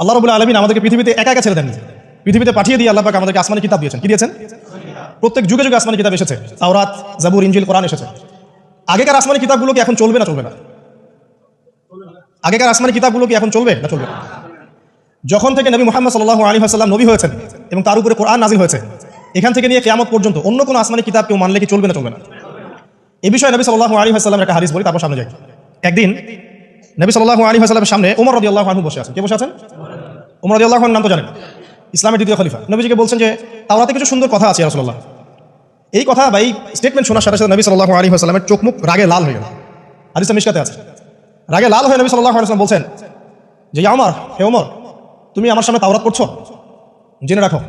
আল্লাহ রবুল্লা আলমিন আমাদেরকে পৃথিবীতে একা একা ছেড়ে দেননি। পৃথিবীতে পাঠিয়ে দিয়ে আল্লাহ আমাদেরকে আসমানি কিতাব দিয়েছেন। কি দিয়েছেন? প্রত্যেক যুগে যুগে আসমানি কিতাব এসেছে। তাওরাত, জাবুর ইঞ্জিল কোরআন এসেছে। আগেকার আসমানি কিতাবগুলো কি এখন চলবে না চলবে না? আগেকার আসমানি কিতাবগুলো কি এখন চলবে না, চলবে? যখন থেকে নবী মোহাম্মদ সাল্লাহ আলী হাসাল্লাম নবী হয়েছেন এবং তার উপরে কোরআন নাজিল হয়েছে, এখান থেকে নিয়ে কেয়ামত পর্যন্ত অন্য কোনো আসমানি কিতাব কেউ মানলে কি চলবে না চলবে না? এ বিষয়ে নবী সাল্লাহ আলী হাসাল্লামের একটা হাদিস বলি, তারপর সামনে যাই। একদিন নবী সাল্লাহ আলী হাসাল্লামের সামনে ওমর রদি আল্লাহ আনহু বসে আছেন। কে বসে আছেন? ওমর রদি আল্লাহ নাম তো জানেন ইসলামের দ্বিতীয় খলিফা। নবীজিকে বলছেন যে, তাওরাতে কিছু সুন্দর কথা আছে রসল্লাহ এই কথা বা এই স্টেটমেন্ট শোনার সাথে সাথে নবী সাল্লাহ আলী হাসাল্লামের চোখ মুখ রাগে লাল হয়ে গেল। হাদিসটা মিশকাতে আছে। রাগে লাল হয়ে নবী সাল্লাহ আলাইসাল্লাম বলছেন, যে আমার হে ওমর তুমি আমার সামনে তাওরাত পড়ছো জেনে রাখো।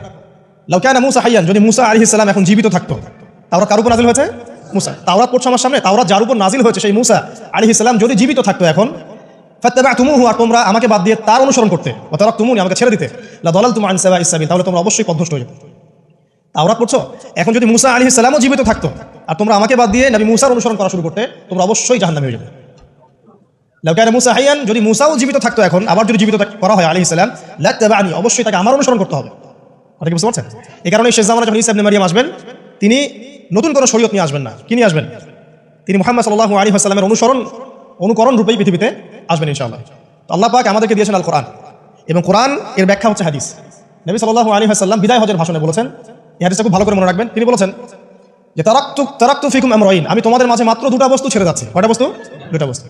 লাউকানা মুসা হাইয়ান, যদি মুসা আলী ইসলাম এখন জীবিত থাকতো, তাওরাত কার উপর নাজিল হয়েছে? মুসা। তাওরাত পড়ছো আমার সামনে? তাওরাত যার উপর নাজিল হয়েছে সেই মুসা আলী ইসলাম যদি জীবিত থাকতো এখন তুমুহু আর তোমরা আমাকে বাদ দিয়ে তার অনুসরণ করতে। বা তারা তুমুনি আমাকে ছেড়ে দিতে। লা দলাল তুমা আনসাবা ইসাবিল তাহলে তোমরা অবশ্যই পথভ্রষ্ট হয়ে যেত। তাওরাত পড়ছো? এখন যদি মুসা আলী ইসলামও জীবিত থাকতো, আর তোমরা আমাকে বাদ দিয়ে নবী মুসার অনুসরণ করা শুরু করতে, তোমরা অবশ্যই জাহান্নামে হয়ে যেতে। লাউকানা মুসা হাইয়ান, যদি মুসাও জীবিত থাকতো এখন, আবার যদি জীবিত করা হয় আলী ইসলাম লাত্তাবানি অবশ্যই তাকে আমার অনুসরণ করতে হবে। কথা কি বুঝতে পারছেন? এই কারণে শেষ জামানা যখন ইসা ইবনে মারিয়াম আসবেন, তিনি নতুন কোনো শরীয়ত নিয়ে আসবেন না। কি নিয়ে আসবেন? তিনি মোহাম্মদ সাল্লাল্লাহু আলী হাসাল্লামের অনুসরণ অনুকরণ রূপেই পৃথিবীতে আসবেন ইনশাআল্লাহ। তো আল্লাহ পাক আমাদেরকে দিয়েছেন আল কোরআন এবং কোরআন এর ব্যাখ্যা হচ্ছে হাদিস। নবী সাল্লাল্লাহু আলী হাসাল্লাম বিদায় হজের ভাষণে বলেছেন, এই হাদিসটা খুব ভালো করে মনে রাখবেন। তিনি বলেছেন, যে তারাক্তু তারাক্তু ফিকুম আমরাইন, আমি তোমাদের মাঝে মাত্র দুটা বস্তু ছেড়ে যাচ্ছি। কয়টা বস্তু? দুটা বস্তু।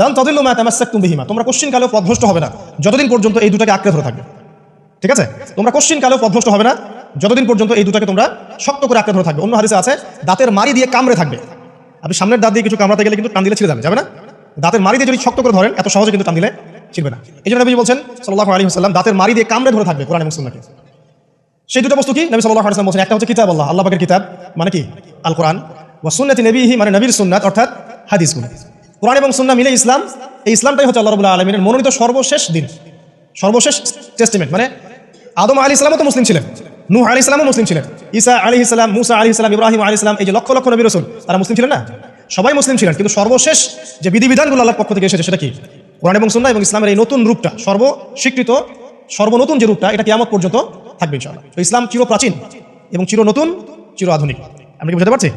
লান তাদিল্লু মা তামাসসাকতুম বিহিমা, তোমরা কোশ্চিন কালেও পথভ্রষ্ট হবে না, যতদিন পর্যন্ত এই দুটাকে আঁকড়ে ধরে থাকবে। ঠিক আছে? তোমরা কোশ্চিন কালেও পথভ্রষ্ট হবে না, যতদিন পর্যন্ত এই দুটাকে তোমরা শক্ত করে আঁকড়ে ধরে থাকবে। অন্য হাদিসে আছে, দাঁতের মারি দিয়ে কামড়ে থাকবে। আপনি সামনের দাঁত দিয়ে কিছু কামড়াতে গেলে কিন্তু টান দিলে ছিঁড়ে যাবে যাবে না? দাঁতের মারি যদি শক্ত করে ধরেন, এত সহজে কিন্তু টান দিলে ছিঁড়বে না। এই জন্য নবী বলছেন, সাল্লাল্লাহু আলাইহি ওয়াসাল্লাম, দাঁতের মারি দিয়ে কামড়ে ধরে থাকবে কোরআন এবং সেই দুটো বস্তু কি? নবী সাল্লাল্লাহু আলাইহি বলছেন, একটা হচ্ছে কিতাব আল্লাহ আল্লাহ পাকের কিতাব মানে কি? আল কোরআন ওয়া সুন্নাতি নবীহি মানে নবীর সুন্নাত, অর্থাৎ হাদিসগুলো। কোরআন এবং সুন্নাহ মিলে ইসলাম, এই ইসলামটাই হচ্ছে আল্লাহ রাব্বুল আলামিনের মনোনীত সর্বশেষ দিন। সর্বশেষ টেস্টিমেন্ট মানে আদম আলী ইসলামও তো মুসলিম ছিলেন, নূহ আলী ইসলামও মুসলিম ছিলেন। ঈসা আলী ইসলাম মুসা আলী ইসলাম ইব্রাহিম আলী ইসলাম এই যে লক্ষ লক্ষ নবী রসুল, তারা মুসলিম ছিলেন না? সবাই মুসলিম ছিলেন, কিন্তু সর্বশেষ যে বিধিবিধানগুলো আল্লাহর পক্ষ থেকে এসেছে সেটা কি? কোরআন এবং সুন্নাহ এবং ইসলামের এই নতুন রূপটা, সর্বস্বীকৃত, সর্বনতুন যে রূপটা, এটা কিয়ামত পর্যন্ত থাকবে ইনশাআল্লাহ। তো ইসলাম চির প্রাচীন এবং চির নতুন চির আধুনিক আমরা কি বুঝতে পারছি?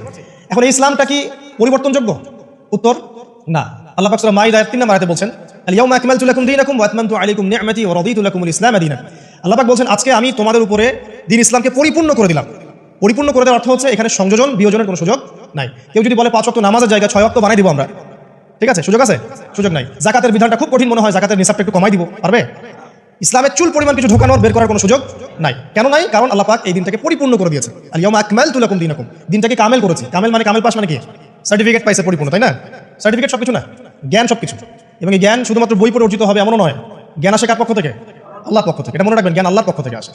এখন এই ইসলামটা কি পরিবর্তনযোগ্য? উত্তর, না। আল্লাহ পাক সূরা মাইদা, তিন নম্বর আয়াতে বলছেন আল ইয়াউমা আকমালতু লাকুম দীনাকুম ওয়া আতমামতু আলাইকুম নি'মাতি ওয়া ইসলাম দীনান। আল্লাহ পাক আজকে আমি তোমাদের উপরে দিন ইসলামকে পরিপূর্ণ করে দিলাম। পরিপূর্ণ করে দেওয়ার অর্থ হচ্ছে এখানে সংযোজন, বিয়োজনের কোনো সুযোগ নাই। কেউ যদি বলে পাঁচ ওয়াক্ত নামাজের জায়গায় ছয় ওয়াক্ত বানাই দিব আমরা। ঠিক আছে? সুযোগ আছে? সুযোগ নাই। জাকাতের বিধানটা খুব কঠিন মনে হয়, জাকাতের নিসাবটা একটু কমাই দিব। পারবে? ইসলামের চুল পরিমাণ কিছু ঢোকানোর, বের করার কোনো সুযোগ নাই। কেন নাই? কারণ আল্লাহ পাক এই দিনটাকে পরিপূর্ণ করে দিয়েছে আর ইয়াম আকমাল তুলাকুম দিনাকুম। দিনটাকে কামেল করেছে। কামেল মানে কামেল পাস মানে কি? সার্টিফিকেট পাইছে পরিপূর্ণ, তাই না? সার্টিফিকেট সব কিছু না? জ্ঞান সব কিছু। এবং এই জ্ঞান শুধুমাত্র বই পড়ে অর্জিত হবে এমনও নয়। জ্ঞান আসে কার পক্ষ থেকে? আল্লাহ পক্ষ থেকে। এটা মনে রাখবেন, জ্ঞান আল্লাহর পক্ষ থেকে আসে।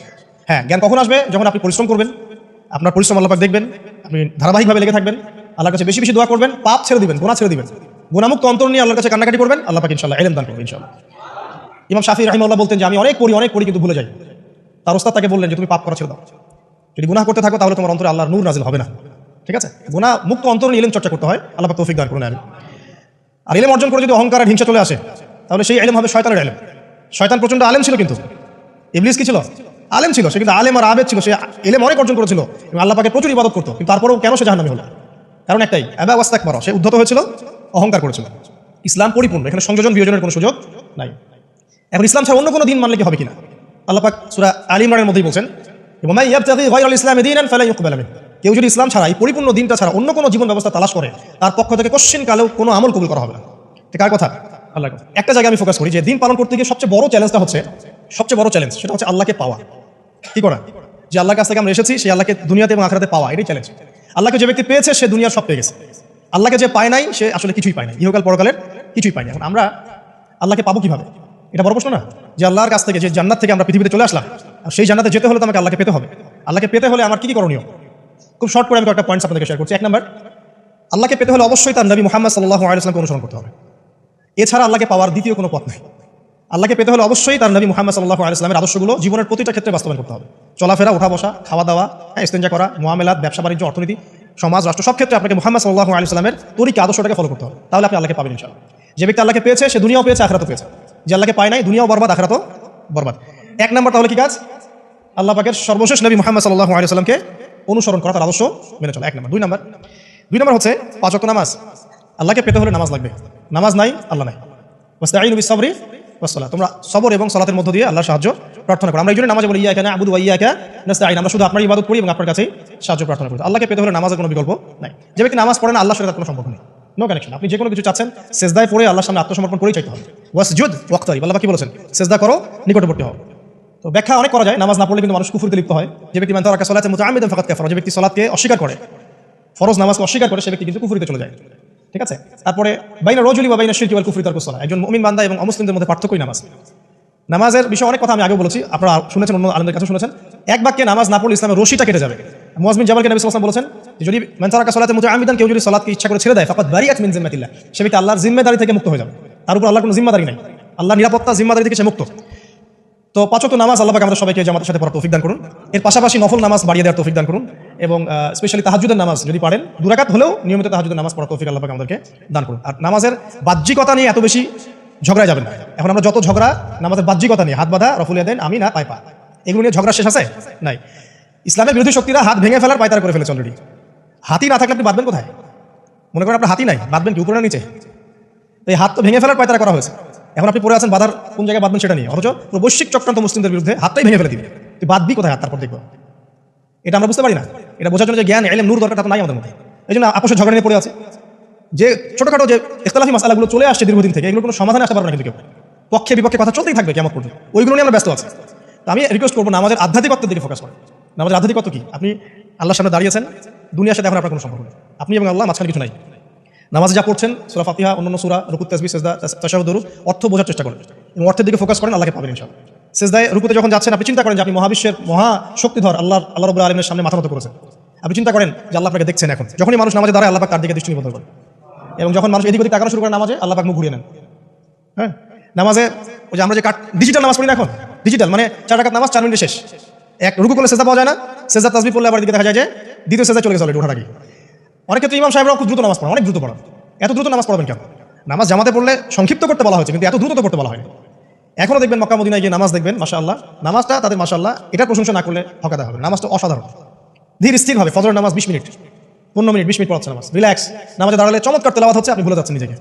হ্যাঁ জ্ঞান কখন আসবে? যখন আপনি পরিশ্রম করবেন। আপনার পরিশ্রম আল্লাপাক দেখবেন, আপনি ধারাবাহিকভাবে লেগে থাকবেন, আল্লাহর কাছে বেশি বেশি দোয়া করবেন, পাপ ছেড়ে দিবেন গোনা ছেড়ে দিবেন। গুণামুক্ত অন্তর নিয়ে আল্লাহর কাছে কান্নাকাটি করবেন, আল্লাহ পাক ইনশাল্লাহ এলেম দান করবেন ইনশাল্লাহ ইমাম শাফি রাহিমাল্লাহ বলতেন যে, আমি অনেক পড়ি অনেক পড়ি কিন্তু ভুলে যাই। তার ওস্তাদ তাকে বললেন যে, তুমি পাপ করা ছেড়ে দাও। যদি গুনাহ করতে থাকো, তাহলে তোমার অন্তরে আল্লাহর নূর নাজিল হবে না। ঠিক আছে? গুনাহ মুক্ত অন্তর নিয়ে ইলম চর্চা করতে হয়, আল্লাহ পাক তৌফিক দান করুন আর ইলম অর্জন করে যদি অহংকার আর হিংসা চলে আসে, তাহলে সেই ইলম হবে শয়তানের ইলম শয়তান প্রচণ্ড আলেম ছিল কিন্তু। ইবলিস কি ছিল? আলেম ছিল, সে কিন্তু আলেম আর আবেদ ছিল, সে ইলেম অনেক অর্জন করেছিল এবং আল্লাহ পাকে প্রচুর ইবাদত করতো। কিন্তু তারপরেও কেন সে জাহান্নামী হলো? কারণ একটাই, আবা ওয়াস্তাক মারো সে উদ্ধত হয়েছিল, অহংকার করেছিল। ইসলাম পরিপূর্ণ, এখানে সংযোজন বিয়োজনের কোনো সুযোগ নাই। এখন ইসলাম ছাড়া অন্য কোনো দিন মানলে কি হবে কিনা? আল্লাহ পাক সূরা আলী ইমরানের মধ্যেই বলছেন এবং ইসলামি দীনান ফালা ইউকবাল মিন। কেউ যদি ইসলাম ছাড়া এই পরিপূর্ণ দিনটা ছাড়া অন্য কোনো জীবন ব্যবস্থা তালাশ করে, তার পক্ষ থেকে কোশ্চিন কালেও কোনো আমল কবুল করা হবে না। কার কথা? আল্লাহ একটা জায়গায় আমি ফোকাস করি যে দিন পালন করতে গিয়ে সবচেয়ে বড় চ্যালেঞ্জটা হচ্ছে, সবচেয়ে বড় চ্যালেঞ্জ সেটা হচ্ছে আল্লাহকে পাওয়া। কি করা? যে আল্লাহর কাছ থেকে আমরা এসেছি, সেই আল্লাহকে দুনিয়াতে এবং আখরাতে পাওয়া, এটাই চ্যালেঞ্জ আল্লাহকে যে ব্যক্তি পেয়েছে, সে দুনিয়ার সব পেয়ে গেছে। আল্লাহকে যে পায় নাই, সে আসলে কিছুই পায় না ইহকাল, পরকালের কিছুই পায় না এখন আমরা আল্লাহকে পাবো কীভাবে? এটা বড় প্রশ্ন না? যে আল্লাহর কাছ থেকে, যে জান্নাত থেকে আমরা পৃথিবীতে চলে আসলাম, আর সেই জান্নাতে যেতে হলে তো আমাকে আল্লাহকে পেতে হবে। আল্লাহকে পেতে হলে আমার কি কি করণীয়? খুব শর্ট করে আমি কয়েকটা পয়েন্টস আপনাদেরকে শেয়ার করছি। এক নম্বর আল্লাহকে পেতে হলে অবশ্যই তার নবী মোহাম্মদ সাল্লাহ আলাইসলামকে অনুসরণ করতে হবে। এছাড়া আল্লাহকে পাওয়ার দ্বিতীয় কোনো পথ নাই। আল্লাহকে পেতে হলে অবশ্যই তার নবী মোহাম্মদ সাল্লাহ আলাইসলামের আদর্শগুলো জীবনের প্রতিটা ক্ষেত্রে বাস্তবায়ন করতে হবে। চলাফেরা উঠা বসা খাওয়া দাওয়া হ্যাঁ ইস্তেঞ্জা করা, মোয়ামেলাত, ব্যবসা, বাণিজ্য, অর্থনীতি, সমাজ, রাষ্ট্র, সব ক্ষেত্রে আপনাকে মোহাম্মদ সাল্লাহ আলাইসলামের তরিকে, আদর্শটাকে ফলো করতে হবে। তাহলে আপনি আল্লাহকে পাবেন ইনশাল্লাহ যে ব্যক্তি আল্লাহকে পেয়েছে, সে দুনিয়াও পেয়েছে, আখরাতও পেয়েছে। যে আল্লাহকে পায় নাই, দুনিয়াও বরবাদ, আখরাতও বরবাদ। এক নাম্বার তাহলে কি কাজ? আল্লাহ পাকের সর্বশেষ নবী মোহাম্মদ সাল্লাহ আলিয়া সাল্লামকে অনুসরণ করা, তার আদর্শ মেনে চলা। এক নম্বর। দুই নাম্বার। দুই নাম্বার হচ্ছে, পাঁচ ওয়াক্ত নামাজ। আল্লাহকে পেতে হলে নামাজ লাগবে। নামাজ নাই, আল্লাহ নাই। ওয়াস্তাঈনু বিসসাবরি ওয়াসসালাহ তোমরা সবর এবং সালাতের মধ্য দিয়ে আল্লাহর সাহায্য প্রার্থনা করো। আমরা এই জন্য নামাজে বলি, ইয়াকা না'বুদু ওয়া ইয়াকা নাস্তাঈন আমরা শুধু আপনার ইবাদত করি এবং আপনার কাছে সাহায্য প্রার্থনা করি। আল্লাহকে পেতে হলে নামাজের কোনো বিকল্প নাই। যে ব্যক্তি নামাজ পড়ে না, আল্লাহর সাথে কোনো সম্পর্ক নেই। নো কানেকশন আপনি যে কোনো কিছু চাচ্ছেন, সেজদায় পড়ে আল্লাহর সামনে আত্মসমর্পণ করেই চাইতে হবে। ওয়াসজুদ ওয়াক্তারি আল্লাহ কি বলেছেন? সেজদা করো, নিকটবর্তী হও। তো ব্যাখ্যা অনেক করা যায়। নামাজ না পড়লে কিন্তু মানুষ কুফুরিতে লিপ্ত হয়। যে ব্যক্তি মানতে রাখা সলাতে মুতাআম্মিদান ফাকাত কাফারা। যে ব্যক্তি সলাতকে অস্বীকার করে, ফরজ নামাজকে অস্বীকার করে, সে ব্যক্তি কিন্তু কুফুরিতে চলে যায়। ঠিক আছে? তারপরে, বাইনা রজুলি বা বাইনা শিরকি ওয়াল কুফরি তারকু সলাহ। একজন মুমিন বান্দা এবং অমুসলিমদের মধ্যে পার্থক্যই নামাজ। নামাজের বিষয়ে অনেক কথা আমি আগে বলেছি, আপনারা শুনেছেন, অন্য আলমদের কাছে শুনেছেন। এক বাক্যে নামাজ না পড়লে ইসলামের রশিটা কেটে যাবে। মুয়াজমিন জামালকে নবী ওয়াসাল্লাম বলেছেন যদি মানতারাকা সলাতে মুতাআম্মিদান, কেউ যদি সলাতকে ইচ্ছা করে ছেড়ে দেয় ফাকাত বারিয়াত মিন জিম্মাতিল্লাহ। সে ব্যক্তি আল্লাহর জিম্মেদারি থেকে মুক্ত হয়ে যাবে। তার উপর আল্লাহর কোনো জিম্মাদারি নাই। আল্লাহ নিরাপত্তা জিম্মাদারি থেকে সে মুক্ত। তো পাঁচত নামাজ আল্লাহ আমাদের সবাইকে জামাতের সাথে পড়ার তৌফিক দান করুন। এর পাশাপাশি নফল নামাজ বাড়িয়ে দেওয়ার তৌফিক দান করুন এবং স্পেশালি তাহাজুদের নামাজ যদি পারেন দুরাকাত হলেও নিয়মিত তাহাজুদের নামাজ পড়ার তৌফিক আল্লাহ আমাদেরকে দান করুন। আর নামাজের বাহ্যিকতা নিয়ে এত বেশি ঝগড়ায় যাবেন এখন আমরা যত ঝগড়া, নামাজের বাহ্যিকতা নিয়ে, হাত বাঁধা রফুলিয়া দেন আমি না পাই পা, এগুলো নিয়ে ঝগড়া শেষ আছে? নাই। ইসলামের বিরোধী শক্তিরা হাত ভেঙে ফেলার পায়তারা করে ফেলেছে অলরেডি হাতি না থাকলে আপনি বাঁধবেন কোথায়? মনে করেন আপনার হাতি নাই, বাঁধবেন কি উপরে নিচে? এই হাত তো ভেঙে ফেলার পায়তারা করা হয়েছে। এখন আপনি পড়ে আছেন বাধার কোন জায়গায় বাঁধবেন সেটা নিয়ে। অথচ পুরো বৈশ্বিক চক্রান্ত মুসলিমদের বিরুদ্ধে হাতটাই ভেঙে ফেলে দিবে। তুই বাঁধবি কোথায় হাত, তারপর দেখব। এটা আমরা বুঝতে পারি না। এটা বোঝার জন্য যে জ্ঞান, এলেম, নূর দরকার তা নাই আমাদের মধ্যে। এই জন্য আপোষের ঝগড়া নিয়ে পড়ে আছে। যে ছোটোখাটো যে ইখতলাফি মাসালাগুলো চলে আসছে দীর্ঘদিন থেকে এগুলো কোনো সমাধানে আসতে পারবে না কিন্তু কেউ। পক্ষে, বিপক্ষে কথা চলতেই থাকবে কেমন পর্যন্ত। ওইগুলো নিয়ে আমরা ব্যস্ত আছি। তো আমি রিকোয়েস্ট করব না আমাদের আধ্যাত্মিকত্বের দিকে ফোকাস করেন। আমাদের আধ্যাত্মিকত্ব কি? আপনি আল্লাহর সামনে দাঁড়িয়েছেন দুনিয়ার সাথে এখন আপনার কোনো সম্পর্ক আপনি এবং আল্লাহ মাঝখানে কিছু নাই। নামাজে যা পড়ছেন, সুরা ফাতিহা, অন্যান্য সুরা, রুকুত তাসবি সেজদা তাশাহুদুরু অর্থ বোঝার চেষ্টা করেন। এবং অর্থের দিকে ফোকাস করেন, আল্লাহকে পাবেন ইনশাআল্লাহ। সেজদায়, রুকুতে যখন যাচ্ছেন, আপনি চিন্তা করেন যে আপনি মহাবিশ্বের মহা শক্তিধর আল্লাহ আল্লাহ রবুল্লাহ আলমের সামনে মাথা মতো করেছেন। আপনি চিন্তা করেন যে আল্লাহ আপনাকে দেখছেন এখন। যখনই মানুষ নামাজে দাঁড়ায়, আল্লাহ তার দিকে দৃষ্টি নিবদ্ধ করেন এবং যখন মানুষ এদিক ওদিক তাকানো শুরু করে নামাজে, আল্লাহ পাক মুখ ঘুরিয়ে নেন। হ্যাঁ? নামাজে, ওই যে আমরা যে কাট ডিজিটাল নামাজ পড়ি না এখন? ডিজিটাল মানে চার টাকার নামাজ, চার মিনিটে শেষ। এক, রুকু করলে সেজা পাওয়া যায় না সেজা তাসবি পড়লে আবার দিকে দেখা যায় যে দ্বিতীয় সেজা চলে গেছে অলরেডি ওঠার আগে অনেক ক্ষেত্রে ইমাম সাহেবরা খুব দ্রুত নামাজ পড়ান, অনেক দ্রুত পড়ান। এত দ্রুত নামাজ পড়াবেন কেন? নামাজ জামাতে পড়লে সংক্ষিপ্ত করতে বলা হয়েছে, কিন্তু এত দ্রুত করতে বলা হয়নি। এখনও দেখবেন মক্কা মদিনায় গিয়ে নামাজ দেখবেন মাসা আল্লাহ নামাজটা তাদের মাসা আল্লাহ এটার প্রশংসা না করলে ঠকাতে হবে নামাজটা অসাধারণ। ধীর স্থির হবে ফজর নামাজ বিশ মিনিট, পনেরো মিনিট, বিশ মিনিট পড়াচ্ছে নামাজ। রিল্যাক্স, নামাজে দাঁড়ালে চমৎকার তেলাওয়াত হচ্ছে, আপনি ভুলে যাচ্ছেন নিজেকে।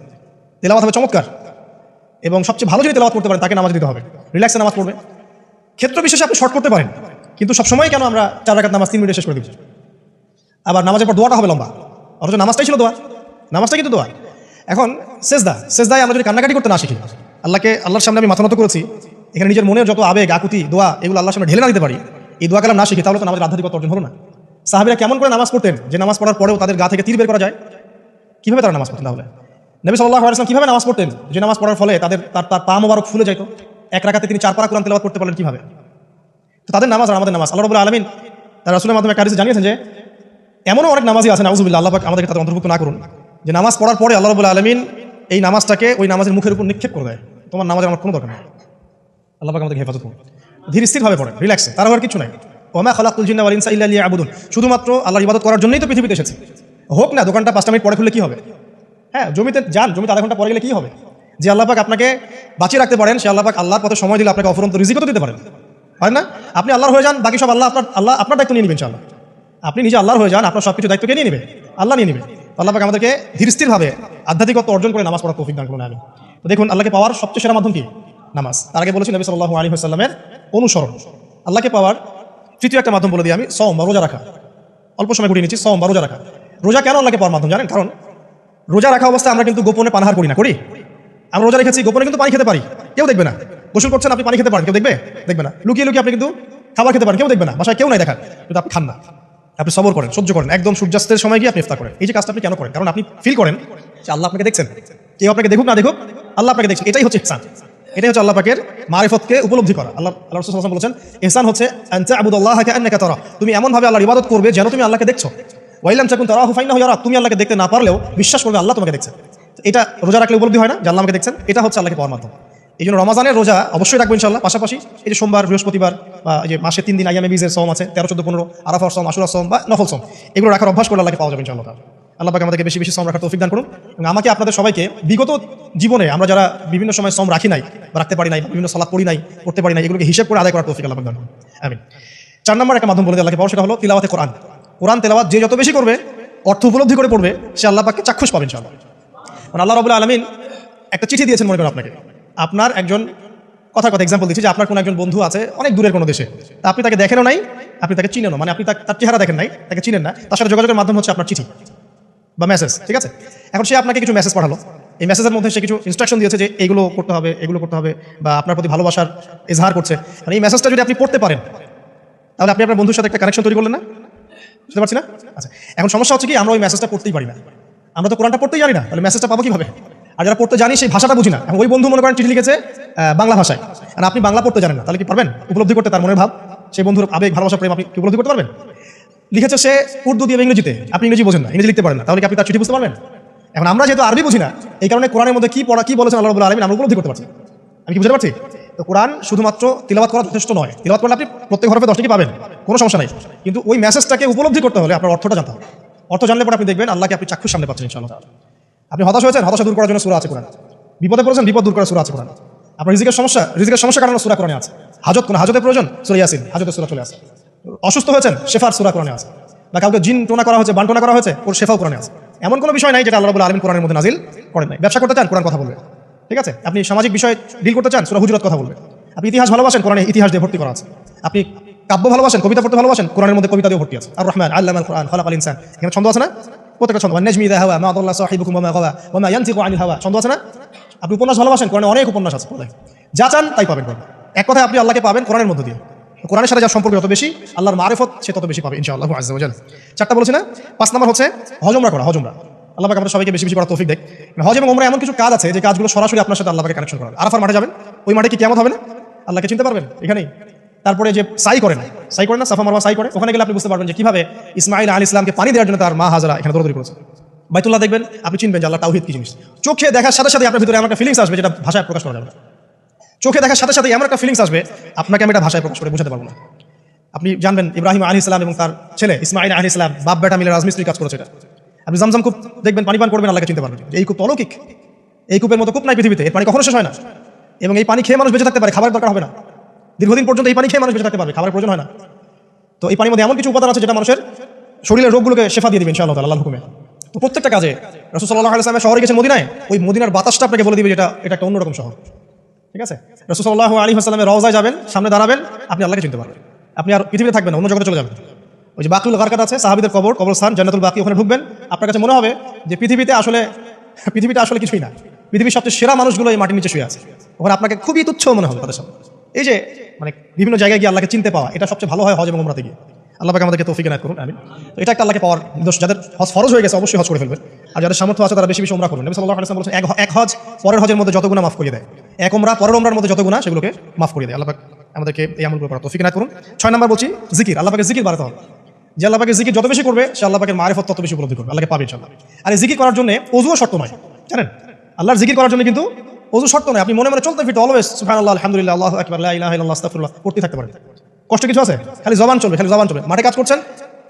তেলাওয়াত হবে চমৎকার। এবং সবচেয়ে ভালো যদি তেলাওয়াত করতে পারেন, তাকে নামাজ দিতে হবে। রিল্যাক্সে নামাজ পড়বে। ক্ষেত্র বিশেষে আপনি শর্ট করতে পারেন, কিন্তু সবসময় কেন আমরা চার রাকাত নামাজ তিন মিনিটে শেষ করে দিচ্ছি? আবার নামাজের পর দোয়াটা হবে লম্বা। অথচ নামাজটাই ছিল দোয়া। নামাজটা কিন্তু দোয়া। এখন সেজদা, সেজদায় আমরা যদি কান্নাকাটি করতে না শিখি, আল্লাহকে, আল্লাহর সামনে আমি মাথা নত করেছি, এখানে নিজের মনের যত আবেগ, আকুতি, দোয়া, এগুলো আল্লাহর সামনে ঢেলে না দিতে পারি, এই দোয়া কালাম না শিখি, তাহলে তো নামাজের আধ্যাত্মিকতা অর্জন হলো না। সাহাবিরা কেমন করে নামাজ পড়তেন, যে নামাজ পড়ার পরেও তাদের গা থেকে তীর বের করা যায়? কীভাবে তারা নামাজ পড়তেন তাহলে? নবী সাল্লাহ আলাইসলাম কীভাবে নামাজ পড়তেন? যে নামাজ পড়ার ফলে তাদের, তার তার পা মোবারক ফুলে যাইতো। এক রাখাতে তিনি চার পারা কোরআন তেলাওয়াত করতে পারলেন কীভাবে? তো তাদের নামাজ আর আমাদের নামাজ। আল্লাহ রবুল্লাহ আলমিন তার রাসুলের মাধ্যমে হাদিসে জানিয়েছেন যে এমনও অনেক নামাজি আছে নাউজুবিল্লাহ, আল্লাহ পাক আমাদেরকে তাদের অন্তর্ভুক্ত না করুন। যে নামাজ পড়ার পরে আল্লাহ রবুল্লাহ আলমিন এই নামাজটাকে ওই নামাজের মুখের উপর নিক্ষেপ করে দেয়। তোমার নামাজের আমার কোনো দরকার নেই। আল্লাহ পাক আমাদেরকে হেফাজত করুন। ধীর স্থিরভাবে পড়ে রিল্যাক্সে তার হওয়ার কিছু নাই। ওমা খালাকুল জিন্না ইনসা ইল্লা লিয়াবুদুন। শুধুমাত্র আল্লাহর ইবাদত করার জন্যই তো পৃথিবীতে এসেছে। হোক না, দোকানটা পাঁচটা মিনিট পরে খুলে কি হবে? হ্যাঁ জমিতে যান, জমিতে আধা ঘণ্টা পরে গেলে কি হবে? যে আল্লাহ পাক আপনাকে বাঁচিয়ে রাখতে পারেন, সে আল্লাহ পাক আল্লাহর পথে সময় দিলে আপনাকে অফরন্ত রিজিকও দিতে পারেন। হয় না? আপনি আল্লাহর হয়ে যান, বাকি সব আল্লাহ আপনার আল্লাহ আপনার দায়িত্ব নিয়ে নেবেন ইনশাআল্লাহ। আপনি নিজে আল্লাহর হয়ে যান, আপনার সব কিছু দায়িত্বকে নিয়ে নেবে? আল্লাহ নিয়ে নেবে। আল্লাহ পাক আমাদেরকে ধীর স্থিরভাবে আধ্যাত্মিকত্ব অর্জন করে নামাজ পড়ার তৌফিক দান করুন আমি দেখুন, আল্লাহকে পাওয়ার সবচেয়ে সেরা মাধ্যম কি? নামাজ। তার আগে বলেছি, নবী সাল্লাল্লাহু আলাইহি ওয়াসাল্লামের অনুসরণ। আল্লাহকে পাওয়ার তৃতীয় একটা মাধ্যম বলে দিই আমি সম বা রোজা রাখা। অল্প সময় ঘুরিয়ে নিচ্ছি সম বা রোজা রাখা। রোজা কেন আল্লাহকে পাওয়ার মাধ্যম জানেন? কারণ রোজা রাখা অবস্থায় আমরা কিন্তু গোপনে পানাহার করি না, করি? আমরা রোজা রেখেছি, গোপনে কিন্তু পানি খেতে পারি। কেউ দেখবে না। গোসল করছেন, আপনি পানি খেতে পারেন, কেউ দেখবে? দেখবে না। লুকিয়ে লুকিয়ে আপনি কিন্তু খাবার খেতে পারেন, কেউ দেখবে না। বাসায় কেউ নাই দেখার। কিন্তু আপনি খান না। আপনি সবর করেন, সহ্য করেন। একদম সূর্যাস্তের সময় গিয়ে আপনি ইফতার করেন। এই যে কাজটা আপনি কেন করেন? কারণ আপনি ফিল করেন যে আল্লাহ আপনাকে দেখছেন। কেউ আপনাকে দেখুক, না দেখুক, আল্লাহ আপনাকে দেখছেন। এটাই হচ্ছে ইহসান। এটাই হচ্ছে আল্লাহ পাকের মারিফতকে উপলব্ধি করা। আল্লাহ আল্লাহ রসুল সাল্লাম বলেছেন, ইহসান হচ্ছে আনতা আবুদুল্লাহকে আন্নাকা তারা। তুমি এমন ভাবে আল্লাহর ইবাদত করবে যেন তুমি আল্লাহকে দেখছ। ওয়াইলাম চাকুন তারা হুফাইনা হইয়ারা তুমি আল্লাহকে দেখতে না পারলেও বিশ্বাস করবে আল্লাহ তোমাকে দেখছেন এটা রোজা রাখলে উপলব্ধি হয় না যে আল্লাহ আমাকে দেখছেন? এটা হচ্ছে আল্লাহকে পাওয়ার মাধ্যম। এই জন্য রমাজানের রোজা অবশ্যই রাখব ইনশাল্লাহ পাশাপাশি এই যে সোমবার, বৃহস্পতিবার বা এই যে মাসে তিন দিন আইয়ামে বীজের সম আছে, তেরো, চোদ্দ, পনেরো, আরাফার সম আশুরা সম বা নফল সম এগুলো রাখার অভ্যাস করলে আল্লাহকে পাওয়া যাবে ইনশাল্লাহ আল্লাহ পাক আমাদেরকে বেশি বেশি শ্রম রাখার তৌফিক দান করুন এবং আমাকে আপনাদের সবাইকে বিগত জীবনে আমরা যারা বিভিন্ন সময় শ্রম রাখি নাই বা রাখতে পারি নাই, বিভিন্ন সালাদ পড়ি নাই, করতে পারি নাই, এগুলোকে হিসেব করে আদায় করার তৌফিক আল্লাহ দান করুন। আমিন। চার নম্বর একটা মাধ্যম বলে আল্লাহকে পাওয়া সেটা হলো তিলাওয়াতে কোরআন। কোরআন তেলাওয়াত যে যত বেশি করবে, অর্থ উপলব্ধি করে পড়বে, সে আল্লাহ পাককে চাক্ষুষ পাবেন ইনশাআল্লাহ। কারণ আল্লাহ রবুল্লা আলমিন একটা চিঠি দিয়েছেন মনে করেন আপনাকে। আপনার একজন কথা কথা এক্সাম্পল দিচ্ছি যে আপনার কোনো একজন বন্ধু আছে অনেক দূরের কোনো দেশে। তা আপনি তাকে দেখেনও নাই, আপনি তাকে চিনেনও মানে আপনি তার চেহারা দেখেন নাই, তাকে চিনেন না, তার সাথে যোগাযোগের মাধ্যম হচ্ছে আপনার চিঠি বা মেসেজ ঠিক আছে? এখন সে আপনাকে কিছু মেসেজ পাঠালো। এই মেসেজের মধ্যে সে কিছু ইনস্ট্রাকশন দিয়েছে যে এইগুলো করতে হবে, এগুলো করতে হবে বা আপনার প্রতি ভালোবাসার ইজহার করছে। মানে এই মেসেজটা যদি আপনি পড়তে পারেন, তাহলে আপনি আপনার বন্ধুর সাথে একটা কানেকশন তৈরি করলেন না? বুঝতে পারছি না? আচ্ছা এখন সমস্যা হচ্ছে কি, আমরা ওই মেসেজটা পড়তেই পারি না। আমরা তো কোরআনটা পড়তেই জানি না, তাহলে মেসেজটা পাবো কীভাবে? আর যারা পড়তে জানি সেই ভাষাটা বুঝি না। ওই বন্ধু মনে করেন চিঠি লিখেছে বাংলা ভাষায়। আর আপনি বাংলা পড়তে জানেন না, তাহলে কি পারবেন? উপলব্ধি করতে তার মনের ভাব। সেই বন্ধুর আবেগ, ভালোবাসা, প্রেম আপনি কি উপলব্ধি করতে পারবেন? লিখেছে সে উর্দু দিয়ে ইংরেজিতে। আপনি ইংরেজি বোঝেন না, ইংরেজি লিখতে পারেন না, তাহলে কি আপনি তার চিঠি বুঝতে পারবেন? এখন আমরা যেহেতু আরবি বুঝি না, এই কারণে কোরআনের মধ্যে কি পড়া, কি বলেছেন আল্লাহ আলামিন, আমরা উপলব্ধি করতে পারছি। আমি কি বুঝতে পারছি? তো কোরআন শুধুমাত্র তিলাবাত করা যথেষ্ট নয়। তিলাবাত করলে আপনি প্রত্যেক হরফে দশটি পাবেন? কোনো সমস্যা নেই। কিন্তু ওই মেসেজটাকে উপলব্ধি করতে হলে আপনার অর্থটা জানতে হবে। অর্থ জানলে পরে আপনি দেখবেন আল্লাহকে আপনি চাক্ষুর সামনে পাচ্ছেন ইনশাআল্লাহ। আপনি হতাশ হয়েছেন? হতাশা দূর করার জন্য সুরা আছে কোরআন। বিপদে পড়েছেন? বিপদ দূর করার সুরা আছে কোরআন। আপনার রিজিকের সমস্যা রিজিকের সমস্যা কারণে সুরা কোরআনে আছে। হাজত কোন হাজতের প্রয়োজন? সুরা ইয়াসিন, হাজতের সুরা চলে আসে। অসুস্থ হয়েছেন? শেফার সুরা কোরআনে আছে। বা কাউকে জিন টোনা করা হয়েছে বান্টনা করা হয়েছে, ওর শেফাও কোরআনে আছে। এমন কোনো বিষয় নাই যেটা আল্লাহ আলামিন কোরআনের মধ্যে নাজিল করেন নাই। ব্যবসা করতে চান, কোরআন কথা বলবে। ঠিক আছে? আপনি সামাজিক বিষয়ে ডিল করতে চান, সুরা হুজুরত কথা বলবে। আপনি ইতিহাস ভালোবাসেন, কোরআনে ইতিহাস দিয়ে ভর্তি করা আছে। আপনি কাব্য ভালোবাসেন, কবিতা পড়তে ভালোবাসেন, কোরআনের মধ্যে কবিতা দিয়ে ভর্তি আছে। আর রহমান আল্লাহ কোরআন খলাক আল ইনসান। এখানে ছন্দ আছে না? প্রত্যেকটা ছন্দ। নেজমি দা হাওয়া, মা আদাল্লাহ সাহিবুকুম মা গাওয়া, ওয়া মা ইয়ানতিকু আনিল হাওয়া। ছন্দ আছে না? আপনি উপন্যাস ভালোবাসেন, কোরআনে অনেক উপন্যাস আছে। কোরআনে। যা চান তাই পাবেন কোরআনে। এক কথায় আপনি আল্লাহকে পাবেন কোরআনের মধ্যে দিয়ে। কোরআনের সাথে যার সম্পর্ক যত বেশি, আল্লাহর মারিফত সে তত বেশি পাবে, ইনশাআল্লাহ ওয়াজাল চারটা বলেছি না? পাঁচ নম্বর হচ্ছে হজমরা করা হজমরা আল্লাহ পাক আমাদের সবাইকে বেশি বেশি করা তৌফিক দেয় হজ এবং ওমরা এমন কিছু কাজ আছে যে কাজগুলো সরাসরি আপনার সাথে আল্লাহকে কানেকশন করা আরাফার মাঠে যাবেন? ওই মাঠে কি কেমন হবে না? আল্লাহকে চিনতে পারবেন? এখানেই? তারপরে যে সাই করেন সাই করেন না, সাফা মারওয়া সাই করে, ওখানে গেলে আপনি বুঝতে পারবেন যে কীভাবে ইসমাইল আলী ইসলামকে পানি দেওয়ার জন্য তার মা হাজারা এখানে দৌড়দৌড়ি করেছে। বাইতুল্লাহ দেখবেন, আপনি চিনবেন যে আল্লাহ তাওহিদ কি জিনিস। চোখে দেখার সাথে সাথে আপনার ভিতরে এমন একটা ফিলিংস আসবে যেটা ভাষায় প্রকাশ করা যাবে চোখে দেখার সাথে সাথে এমন একটা ফিলিংস আসবে, আপনাকে আমি এটা ভাষায় প্রকাশ করে বোঝাতে পারব না। আপনি জানবেন, ইব্রাহিম আলী ইসলাম এবং তার ছেলে ইসমাইল আলী ইসলাম বাপ বেটা মিলে রাজমিস্ত্রি কাজ করেছে এটা। আপনি জামজাম কূপ দেখবেন, পানি পান করবেন, আল্লাহকে চিনতে পারবেন। এই কূপ অলৌকিক। এই কূপের মতো কূপ নাই পৃথিবীতে, এর পানি কখনো শেষ হয় না। এবং এই পানি খেয়ে মানুষ বেঁচে থাকতে পারে খাবারের দরকার হবে না। দীর্ঘদিন পর্যন্ত এই পানি খেয়ে মানুষ বেঁচে থাকতে পারবে, খাবারের প্রয়োজন হয় না। তো এই পানির মধ্যে এমন কিছু উপাদান আছে যেটা মানুষের শরীরের রোগগুলোকে শেফা দিয়ে দিবেন ইনশাআল্লাহ তাআলা, আল্লাহর হুকুমে। তো প্রত্যেকটা কাজে রসুল সাল্লাহ আলাইসলামের শহরে গেছেন মদিনায়, ওই মদিনার বাতাসটা আপনাকে বলে দিবে যেটা এটা একটা অন্যরকম শহর। ঠিক আছে? রসুল সাল্লাহ আলী হাসলামের রওজায় যাবেন, সামনে দাঁড়াবেন, আপনি আল্লাহকে চিনতে পারবেন। আপনি আর পৃথিবীতে থাকবেন অন্য জগতে চলে যাবেন। ওই যে বাকুল গারকাত আছে, সাহাবিদের কবর, কবরস্থান, জান্নাতুল বাকি, ওখানে ঢুকবেন। আপনার কাছে মনে হবে যে পৃথিবীতে আসলে, পৃথিবীটা আসলে কিছুই না। পৃথিবীর সবচেয়ে সেরা মানুষগুলো এই মাটির নিচে শুয়ে আছে। ওখানে আপনাকে খুবই তুচ্ছ মনে হবে তাদের সামনে। এই যে মানে বিভিন্ন জায়গায় গিয়ে আল্লাহকে চিনতে পাওয়া, এটা সবচেয়ে ভালো হয় হজ এবং উমরাতে গিয়ে। আল্লাহ পাক আমাদেরকে তৌফিক এনায়ত করুন আমি তো এটা একটা আল্লাহকে পাওয়ার নিদর্শন যাদের হজ ফরজ হয়ে গেছে, অবশ্যই হজ করে ফেলবেন। আর যাদের সামর্থ্য আছে, তারা বেশি বেশি উমরা করুন। নবী সাল্লাল্লাহু আলাইহি ওয়াসাল্লাম বলেছেন, এক হজ পরের হজের মধ্যে যত গুণা মাফ করে দেয়। এক উমরা পরের উমরার মধ্যে যত গুণা সেগুলোকে মাফ করে দেয়। আল্লাহ পাক আমাদেরকে এই আমলগুলো করা তৌফিক এনায়ত করুন। ছয় নম্বর বলছি, জিকির। আল্লাহ পাকে জিকির বাড়াতে হবে। যে আল্লাহ পাকে জিকির যত বেশি করবে, সে আল্লাহ পাকের মারিফত তত বেশি উপলব্ধি করবে। আল্লাহকে পাবে ইনশাআল্লাহ। আর এই জিকির করার জন্য অজুও শর্ত নয়, জানেন? আল্লাহর জিকির করার জন্য কিন্তু অজু শর্ত নয়, আপনি মনে মনে চলতে ফিরতে অলওয়েজ সুবহানাল্লাহ, আলহামদুলিল্লাহ, আল্লাহু আকবার, লা ইলাহা করতে থাকতে পারেন। কষ্ট কিছু আছে? খালি জবান চলবে, খালি জবান চলবে। মাঠে কাজ করছেন,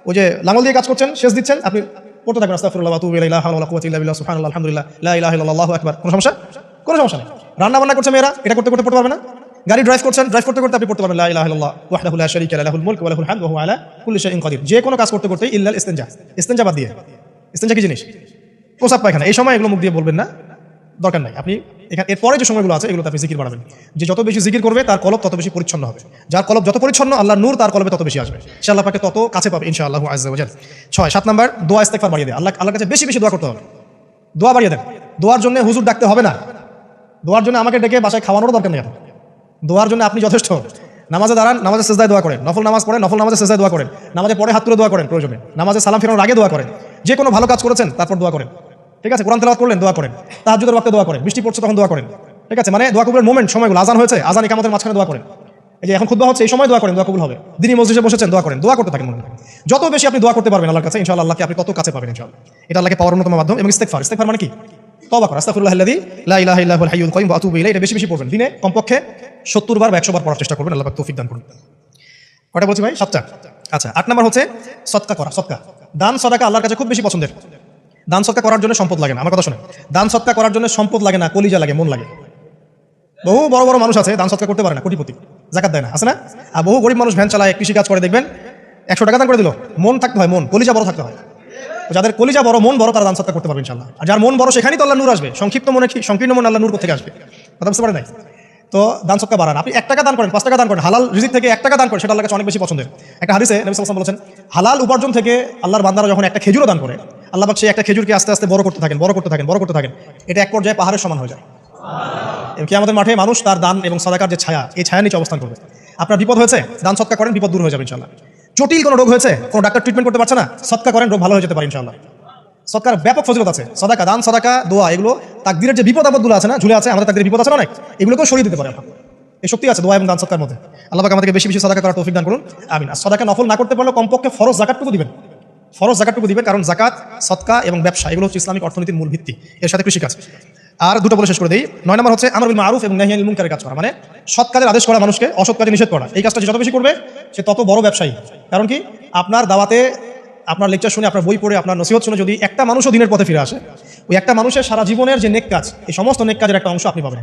ওই যে লাঙল দিয়ে কাজ করছেন শেষ দিচ্ছেন, আপনি পড়তে থাকবেন ওয়া লা কুওয়াতা ইল্লা বিল্লাহ, সুবহানাল্লাহ, আলহামদুলিল্লাহ ইলাহা ইল্লাল্লাহ কোনো সমস্যা? কোনো সমস্যা নেই। রান্না বান্না করছে মেয়েরা, এটা করতে করতে পড়তে পারবে না? গাড়ি ড্রাইভ করছেন ড্রাইভ করতে করতে আপনি পড়তে পারবেন, লা ইলাহা ইল্লাল্লাহ, ওয়াহদাহু লা শারীকা লাহু লাহুল মুলকু ওয়া লাহুল হামদু, ওয়া হুয়া আলা কুল্লি যে কোনো কাজ করতে করতে ইল্লাল ইস্তেনজা। ইস্তেনজা বাদ দিয়ে। ইস্তেনজা কি জিনিস? প্রসাব পায়খানা। এই সময় এগুলো মুখ দিয়ে বলবেন না। দরকার নাই। আপনি এখানে এরপরে যে সময়গুলো আছে, এগুলোতে আপনি জিকির বাড়াবেন। যে যত বেশি জিকির করবে, তার কলব তত বেশি পরিচ্ছন্ন হবে। যার কলব যত পরিচ্ছন্ন আল্লাহ নূর তার কলবে তত বেশি আসবে। সে আল্লাহ পাকে তত কাছে পাবে, ইনশাআল্লাহ আজ্জা ওয়াজাল। ছয়, সাত নম্বর, দোয়া ইস্তেগফার বাড়িয়ে দেয় আল্লাহ আল্লাহর কাছে বেশি বেশি দোয়া করতে হবে। দোয়া বাড়িয়ে দেন। দোয়ার জন্য হুজুর ডাকতে হবে না। দোয়ার জন্য আমাকে ডেকে বাসায় খাওয়ানোরও দরকার নেই। দোয়ার জন্য আপনি যথেষ্ট। নামাজে দাঁড়ান, নামাজে সেজদায় দোয়া করেন। নফল নামাজ পড়েন, নফল নামাজে সেজদায় দোয়া করেন। নামাজে পরে হাত তুলে দোয়া করেন, প্রয়োজনে। নামাজে সালাম ফেরানোর আগে দোয়া করেন। যে কোনো ভালো কাজ করেছেন, তারপর দোয়া করেন। ঠিক আছে? কোরআন তেলাওয়াত করলেন, দোয়া করেন। তাহাজ্জুদের ওয়াক্তে দোয়া করেন। বৃষ্টি পড়ছে তখন দোয়া করেন। ঠিক আছে? মানে দোয়া কবুলের মোমেন্ট সময়গুলো আজান হয়েছে, আজান ইকামতের মাঝখানে দোয়া করেন। এই যে এখন খুদ্া হচ্ছে, এই সময় দোয়া করেন, দোয়া কবুল হবে। দিনই মসজিদে বসেছেন, দোয়া করেন। দোয়া করতে থাকেন মনে। যত বেশি আপনি দোয়া করতে পারবেন আল্লাহর কাছে, ইনশাআল্লাহ আল্লাহকে আপনি তত কাছে পাবেন ইনশাআল্লাহ। এটা আল্লাহকে পাওয়ার অন্যতম মাধ্যম এবং ইস্তেগফার। ইস্তেগফার মানে কি? তবা করা। আস্তাগফিরুল্লাহ আল্লাযী লা ইলাহা ইল্লা হুয়াল হাইয়ুল কাইয়ুম ওয়া আতুবু ইলাইহি। এটা বেশি বেশি পড়বেন। দিনে কমপক্ষে 70 বার বা 100 বার পড়ার চেষ্টা করবেন। আল্লাহ পাক তৌফিক দান করুন। কটা বলছি ভাই? সাতটা। আচ্ছা আট নম্বর হচ্ছে সৎকা করা। সৎকা দান, সদাকা আল্লাহর কাছে খুব বেশি পছন্দের। দান সৎকা করার জন্য সম্পদ লাগে না। আমার কথা শোনে দান সৎকা করার জন্য সম্পদ লাগে না, কলিজা লাগে, মন লাগে। বহু বড় বড় মানুষ আছে, দান সৎকা করতে পারে না, কোটিপতি। জাকাত দেয় না, আছে না? আর বহু গরিব মানুষ ভ্যান চালায় কৃষি কাজ করে, দেখবেন, একশো টাকা দান করে দিল। মন থাকতে হয়, মন, কলিজা বড় থাকতে হয়। যাদের কলিজা বড়, মন বড়, তারা দান সৎকা করতে পারবে ইনশাল্লাহ আর যার মন বড়, সেখানেই তো আল্লাহ নূর আসবে। সংক্ষিপ্ত মনে কি সংকীর্ণ মনে আল্লাহ নূর থেকে আসবে? কথা বুঝতে পারেন নাই? তো দান সৎকা বাড়ান। আপনি এক টাকা দান করেন, পাঁচ টাকা দান করেন, হালাল রিজিক থেকে এক টাকা দান করেন, সেটা আল্লাহ কাছে অনেক বেশি পছন্দের। একটা হাদিসে নবী ওয়াসাল্লাম বলেছেন, হালাল উপার্জন থেকে আল্লাহর বান্দারা যখন একটা খেজুরও দান করে আল্লাহ পাক সেই একটা খেজুরকে আস্তে আস্তে বড় করতে থাকেন, বড় করতে থাকেন, বড় করতে থাকেন। এটা এক পর্যায়ে পাহাড়ের সমান হয়ে যায়। কি আমাদের মাঠে মানুষ তার দান এবং সদাকার যে ছায়া, এই ছায়া নিচে অবস্থান করবে। আপনার বিপদ হয়েছে? দান সৎকা করেন, বিপদ দূর হয়ে যাবে ইনশাল্লাহ জটিল কোনো রোগ হয়েছে? কোনো ডাক্তার ট্রিটমেন্ট করতে পারছে না? সৎকা করেন, রোগ ভালো হয়ে যেতে পারে ইনশাল্লাহ সৎকার ব্যাপক ফজিলত আছে। সদাকা, দান, সদাকা, দোয়া, এগুলো তাকদিরের যে বিপদ আপদগুলো আছে না, ঝুলে আছে, আমাদের তাকদিরের বিপদ আছে অনেক? এগুলোকেও সরিয়ে দিতে পারে এই শক্তি আছে, দোয়া এবং দান সৎকার মধ্যে। আল্লাহ আমাদেরকে বেশি বেশি সদাকা করার তৌফিক দান করুন। আর সদাকা নফল না করতে পারলে কমপক্ষে ফরজ জাকাতটুকু দিবেন। ফরজ জাকাতটুকু দিবেন, কারণ জাকাত সৎকা এবং ব্যবসা, এগুলো হচ্ছে ইসলামিক অর্থনীতির মূল ভিত্তি। এর সাথে কৃষিকাজ। আর দুটো বলে শেষ করে দিই। নয় নম্বর হচ্ছে আমার মারুফ এবং নাহিয়াল মুনকারের কাজ করা। মানে সৎ কাজের আদেশ করা, মানুষকে অসৎ কাজে নিষেধ করা। এই কাজটা যত বেশি করবে, সে তত বড় ব্যবসায়ী। কারণ কি? আপনার দাওয়াতে, আপনার লেকচার শুনে, আপনার বই পড়ে, আপনার নসিহত শুনে যদি একটা মানুষও দিনের পথে ফিরে আসে, ওই একটা মানুষের সারা জীবনের যে নেক কাজ, এই সমস্ত নেক কাজের একটা অংশ আপনি পাবেন।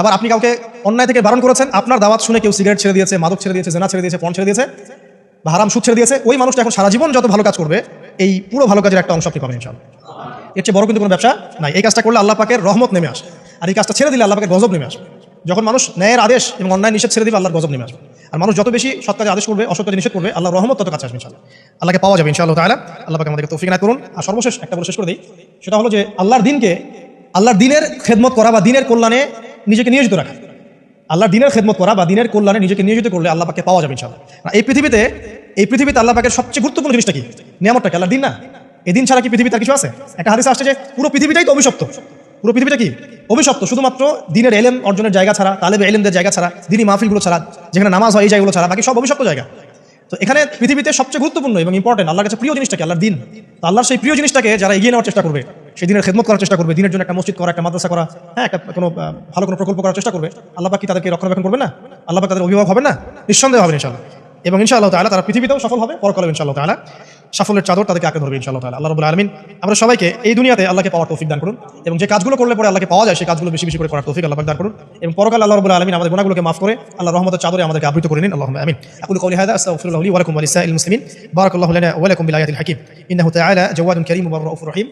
আবার আপনি কাউকে অন্যায় থেকে বারণ করেছেন, আপনার দাওয়াত শুনে কেউ সিগারেট ছেড়ে দিয়েছে, মাদক ছেড়ে দিয়েছে, জেনা ছেড়ে দিয়েছে, পণ ছেড়ে দিয়েছে হারাম সুদ ছেড়ে দিয়েছে, ওই মানুষটা এখন সারা জীবন যত ভালো কাজ করবে, এই পুরো ভালো কাজের একটা অংশ আপনি পাবেন ইনশাল্লাহ এর চেয়ে বড় কিন্তু কোনো ব্যবসা নাই। এই কাজটা করলে আল্লাহ পাকের রহমত নেমে আসে আর এই কাজটা ছেড়ে দিলে আল্লাহ পাকের গজব নেমে আসবে। যখন মানুষ ন্যায়ের আদেশ এবং অন্যায় নিষেধ ছেড়ে দিবে, আল্লাহর গজব নেমে আসবে। আর মানুষ যত বেশি সৎ কাজে আদেশ করবে, অসৎ কাজে নিষেধ করবে আল্লাহ রহমত তত কাছে আসবে ইনশাল্লাহ আল্লাহকে পাওয়া যাবে ইনশাআল্লাহ তাআলা। আল্লাহ পাকে আমাদেরকে তৌফিক না করুন। আর সর্বশেষ একটা বলে শেষ করে দিই। সেটা হলো যে আল্লাহর দিনকে, আল্লাহর দিনের খেদমত করা বা দিনের কল্যাণে নিজেকে নিয়োজিত রাখা। আল্লাহর দিনের খেদমত করা বা দিনের কল্যাণে নিজেকে নিয়োজিত করলে আল্লাহ পাকে পাওয়া যাবে ইনশাআল্লাহ। আর এই পৃথিবীতে এই পৃথিবীতে আল্লাহ পাকের সবচেয়ে গুরুত্বপূর্ণ জিনিসটা কি? নিয়ামতটা কি? আল্লাহর দিন না? এই দিন ছাড়া কি পৃথিবীতে কিছু আছে? একটা হাদিসে আসছে যে পুরো পৃথিবীটাই তো অভিশপ্ত। পুরো পৃথিবীটা কি? অভিশপ্ত। শুধুমাত্র দিনের এলেম অর্জনের জায়গা ছাড়া, তালেবে এলেমদের জায়গা ছাড়া দিনই মাহফিলগুলো ছাড়া, যেখানে নামাজ হয় এই জায়গাগুলো ছাড়া, বাকি সব অভিশপ্ত জায়গা। তো এখানে পৃথিবীতে সবচেয়ে গুরুত্বপূর্ণ এবং ইম্পর্টেন্ট আল্লাহর কাছে প্রিয় জিনিসটা কি? আল্লাহর দিন। আল্লাহর সেই প্রিয় জিনিসটাকে যারা এগিয়ে নেওয়ার চেষ্টা করবে সেই দিনের খেদমত করার চেষ্টা করবে, দিনের জন্য একটা মসজিদ করা, একটা মাদ্রাসা করা হ্যাঁ একটা কোনো ভালো কোনো প্রকল্প করার চেষ্টা করবে, আল্লাহ কি তাদেরকে রক্ষণাবেক্ষণ করবে না? আল্লাহ তাদের অভিভাবক হবে না? নিঃসন্দেহ হবে ইনশাল্লাহ এবং ইনশাআল্লাহ তাআলা তারা পৃথিবীতেও সফল হবে পরকালে ইনশাআল্লাহ তাআলা সাফল্যের চাদর তাদেরকে আঁকড়ে ধরবে, ইনশাআল্লাহ তাআলা। আল্লাহ রাব্বুল আলামিন আমরা সবাইকে এই দুনিয়াতে আল্লাহকে পাওয়ার তৌফিক দান করুন এবং যে কাজগুলো করলে পরে আল্লাহকে পাওয়া যায়, সেই কাজগুলো বেশি বেশি করে করার তৌফিক আল্লাহ দান করুন এবং পরকাল আল্লাহ রাব্বুল আলামিন আমাদের গুনাহগুলোকে মাফ করে, আল্লাহ রহমতের চাদরে আমাদেরকে আবৃত করে নিন, আল্লাহুম্মা আমিন। আকুলু কওলি হাদা আস্তাগফিরুল্লাহ লি ওয়া লাকুম ওয়া লিসাইরিল মুসলিমিন। বারাকাল্লাহু লানা ওয়া লাকুম হাকিম। ইন্নাহু তাআলা জাওয়াদুন কারীম ওয়া রাউফুর রহিম।